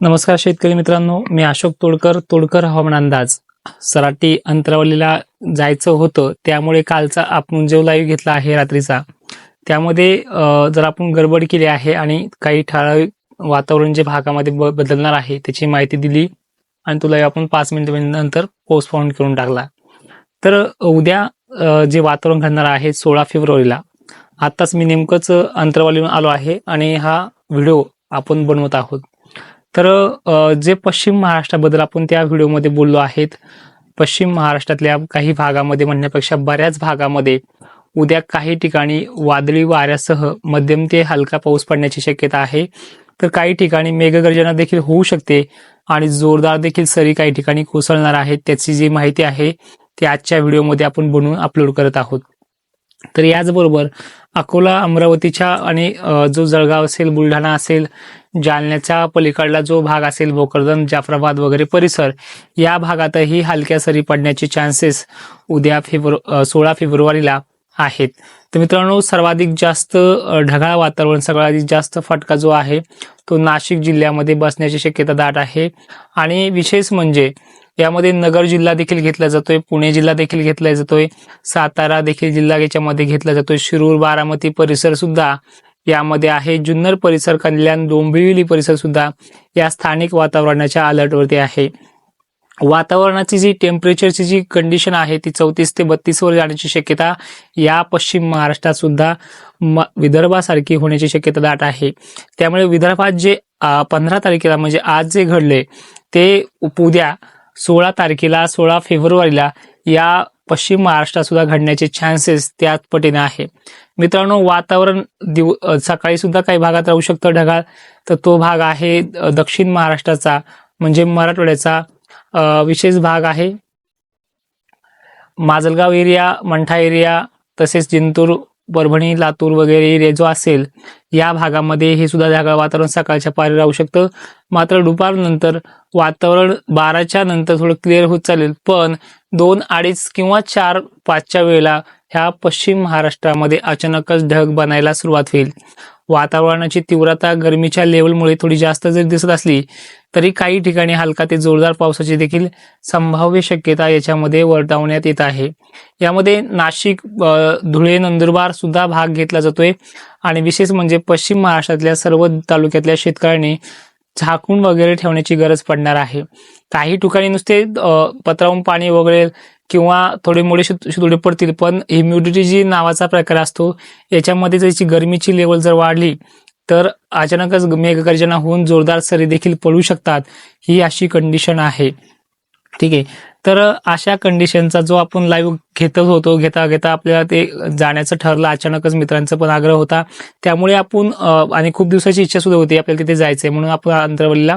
नमस्कार शेतकरी मित्रांनो मी अशोक तोडकर तोडकर हवामान अंदाज. सराटी अंतरावलीला जायचं होतं त्यामुळे कालचा आपण जो लाईव्ह घेतला आहे रात्रीचा त्यामध्ये जर आपण गडबड केली आहे आणि काही ठराविक वातावरण जे भागामध्ये बदलणार आहे त्याची माहिती दिली आणि तो लाईव्ह आपण पाच मिनिटानंतर पोस्टपोन करून टाकला. तर उद्या जे वातावरण घडणार आहे सोळा फेब्रुवारीला आताच मी नेमकंच अंतरावलीहून आलो आहे आणि हा व्हिडिओ आपण बनवत आहोत. तर जे पश्चिम महाराष्ट्राबद्दल आपण त्या व्हिडिओमध्ये बोललो आहेत पश्चिम महाराष्ट्रातल्या काही भागामध्ये म्हणण्यापेक्षा बऱ्याच भागामध्ये उद्या काही ठिकाणी वादळी वाऱ्यासह मध्यम ते हलका पाऊस पडण्याची शक्यता आहे. तर काही ठिकाणी मेघगर्जना देखील होऊ शकते आणि जोरदार देखील सरी काही ठिकाणी कोसळणार आहेत त्याची जी माहिती आहे ती आजच्या व्हिडिओमध्ये आपण बनवून अपलोड करत आहोत. तर याचबरोबर अकोला अमरावतीच्या आणि जो जळगाव असेल बुलढाणा असेल जालन्याच्या पलीकडला जो भाग असेल भोकरदन जाफराबाद वगैरे परिसर या भागातही हलक्या सरी पडण्याचे चान्सेस उद्या फेब्रु सोळा फेब्रुवारीला आहेत. तर मित्रांनो सर्वाधिक जास्त ढगाळ वातावरण सगळ्यात जास्त फटका जो आहे तो नाशिक जिल्ह्यामध्ये बसण्याची शक्यता दाट आहे. आणि विशेष म्हणजे यामध्ये नगर जिल्हा देखील घेतला जातोय पुणे जिल्हा देखील घेतला जातोय सातारा देखील जिल्हा याच्यामध्ये घेतला जातोय शिरूर बारामती परिसर सुद्धा यामध्ये आहे. जुन्नर परिसर कल्याण डोंबिवली परिसर सुद्धा या स्थानिक वातावरणाच्या अलर्टवरती आहे. वातावरणाची जी टेम्परेचरची जी कंडिशन आहे ती चौतीस ते बत्तीस वर जाण्याची शक्यता या पश्चिम महाराष्ट्रात सुद्धा म- विदर्भासारखी होण्याची शक्यता दाट आहे. त्यामुळे विदर्भात जे पंधरा तारखेला म्हणजे आज जे घडले ते उद्या सोळा तारखेला सोळा फेब्रुवारीला या पश्चिम महाराष्ट्रात सुद्धा घडण्याचे चान्सेस त्याच पटीने आहे. मित्रांनो वातावरण दिव सकाळी सुद्धा काही भागात राहू शकतं ढगाळ तर तो भाग आहे दक्षिण महाराष्ट्राचा म्हणजे मराठवाड्याचा विशेष भाग आहे. माजलगाव एरिया मंठा एरिया तसेच जिंतूर परभणी लातूर वगैरे एरिया जो असेल या भागामध्ये हे सुद्धा ढगाळ वातावरण सकाळच्या पारी राहू शकतं. मात्र दुपारनंतर वातावरण बाराच्या नंतर थोडं क्लिअर होत चालेल. पण दोन अडीच किंवा चार पाचच्या वेळेला ह्या पश्चिम महाराष्ट्रामध्ये अचानकच ढग बनायला सुरुवात होईल. वातावरणाची तीव्रता गरमीच्या लेवलमुळे थोडी जास्त जरी दिसत असली तरी काही ठिकाणी हलका ते जोरदार पावसाची देखील संभाव्य शक्यता याच्यामध्ये वर्तवण्यात येत आहे. यामध्ये नाशिक धुळे नंदुरबार सुद्धा भाग घेतला जातोय. आणि विशेष म्हणजे पश्चिम महाराष्ट्रातल्या सर्व तालुक्यातल्या शेतकऱ्यांनी झाकून वगैरे ठेवण्याची गरज पडणार आहे. काही ठिकाणी नुसते पत्रावून पाणी वगैरे किंवा थोडे मोठे शितोडे पडतील पण ह्युमिडिटी जी नावाचा प्रकार असतो याच्यामध्ये त्याची गरमीची लेवल जर वाढली तर अचानकच मेघगर्जना होऊन जोरदार सरी देखील पडू शकतात ही अशी कंडिशन आहे. ठीक आहे. तर अशा कंडिशनचा जो आपण लाईव्ह घेतच होतो घेता घेता आपल्याला ते जाण्याचं ठरलं अचानकच मित्रांचा पण आग्रह होता. त्यामुळे आपण आणि खूप दिवसाची इच्छा सुद्धा होती आपल्याला तिथे जायचंय म्हणून आपण अंतरवलीला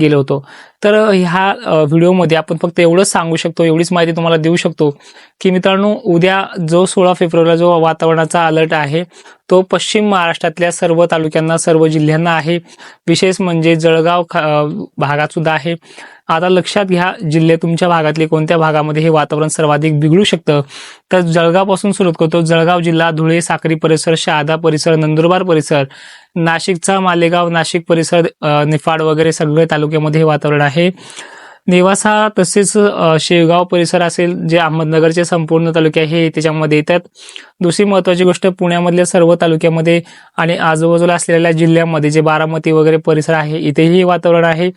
गेलो होतो. तर ह्या व्हिडिओमध्ये आपण फक्त एवढंच सांगू शकतो एवढीच माहिती तुम्हाला देऊ शकतो की मित्रांनो उद्या जो सोळा फेब्रुवारीला जो वातावरणाचा अलर्ट आहे तो पश्चिम महाराष्ट्रातल्या सर्व तालुक्यांना सर्व जिल्ह्यांना आहे. विशेष म्हणजे जळगाव भागात सुद्धा आहे. आता लक्षात घ्या जिल्हे तुमच्या भागातले कोणत्या भागामध्ये हे वातावरण सर्वाधिक बिघडू शकतं? तर जळगावपासून सुरुवात करतो. जळगाव जिल्हा धुळे साक्री परिसर शहादा परिसर नंदुरबार परिसर नाशिकचा मालेगाव नाशिक परिसर निफाड वगैरे सगळे तालुक्यामध्ये हे वातावरण आहे. नेवासा तसेच शेवगाव परिसर असेल जे अहमदनगरचे संपूर्ण तालुके आहे हे त्याच्यामध्ये येतात. दुसरी महत्वाची गोष्ट पुण्यामधल्या सर्व तालुक्यामध्ये आणि आजूबाजूला असलेल्या जिल्ह्यामध्ये जे बारामती वगैरे परिसर आहे इथेही हे वातावरण आहे.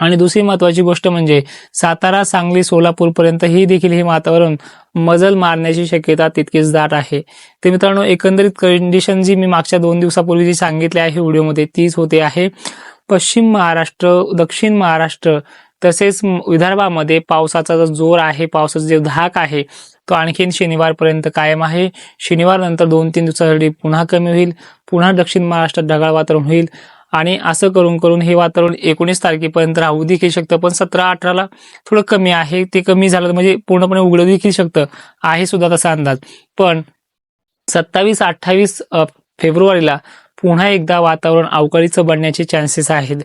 आणि दुसरी महत्वाची गोष्ट म्हणजे सातारा सांगली सोलापूर पर्यंत ही देखील हे वातावरण मजल मारण्याची शक्यता तितकीच दाट आहे. ते मित्रांनो एकंदरीत कंडिशन जी मी मागच्या दोन दिवसापूर्वी जी सांगितली आहे व्हिडिओमध्ये तीच होते आहे. पश्चिम महाराष्ट्र दक्षिण महाराष्ट्र तसेच विदर्भामध्ये पावसाचा जो जोर आहे पावसाचा जो धाक आहे तो आणखीन शनिवारपर्यंत कायम आहे. शनिवार नंतर दोन तीन दिवसासाठी पुन्हा कमी होईल. पुन्हा दक्षिण महाराष्ट्रात ढगाळ वातावरण होईल. आणि असं करून करून हे वातावरण एकोणीस तारखेपर्यंत राहू देखील शकतं. पण सतरा अठराला थोडं कमी आहे. ते कमी झालं म्हणजे पूर्णपणे उघडं देखील शकतं. आहे सुद्धा तसा अंदाज. पण सत्तावीस अठ्ठावीस फेब्रुवारीला पुन्हा एकदा वातावरण अवकाळीचं बनण्याचे चान्सेस आहेत.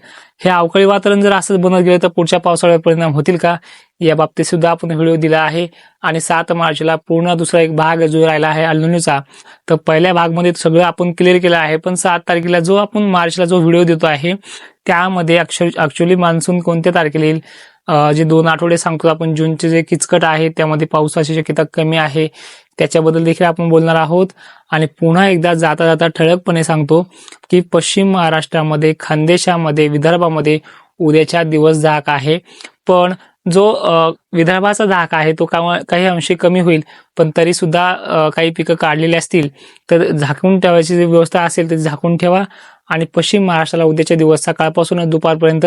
हे अवकाळी वातावरण जर असंच बनत गेलं तर पुढच्या पावसाळ्यावर परिणाम होतील का? या बाबतीत सुद्धा आपण व्हिडिओ दिला आहे आणि सात मार्चला पूर्ण दुसरा एक भाग जो राहिला आहे अल्नुनीचा तर पहिल्या भागमध्ये सगळं आपण क्लिअर केलं आहे. पण सात तारखेला जो आपण मार्चला जो व्हिडिओ देतो आहे त्यामध्ये ऍक्च्युली मान्सून कोणत्या तारखेला येईल? जे दोन आठवडे सांगतो आपण जूनचे जे किचकट आहे त्यामध्ये पावसाची शक्यता कमी आहे. त्याच्याबद्दल देखील आपण बोलणार आहोत. आणि पुन्हा एकदा जाता जाता ठळकपणे सांगतो की पश्चिम महाराष्ट्रामध्ये खानदेशामध्ये विदर्भामध्ये उद्याच्या दिवस धाक आहे. पण जो विदर्भाचा धाक आहे तो का काही अंशी कमी होईल पण तरी सुद्धा काही पिकं काढलेली असतील तर झाकून ठेवायची जी व्यवस्था असेल तर ती झाकून ठेवा. आणि पश्चिम महाराष्ट्राला उद्याच्या दिवस सकाळपासून दुपारपर्यंत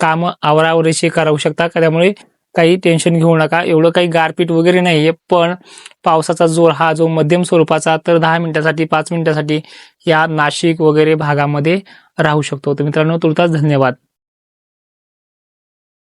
कामं आवरावरीची करावू शकता. त्यामुळे काही टेन्शन घेऊ नका. एवढं काही गारपीट वगैरे नाहीये पण पावसाचा जोर हा जो मध्यम स्वरूपाचा तर दहा मिनिटासाठी पाच मिनिटासाठी या नाशिक वगैरे भागामध्ये राहू शकतो. तर मित्रांनो तुर्तास धन्यवाद.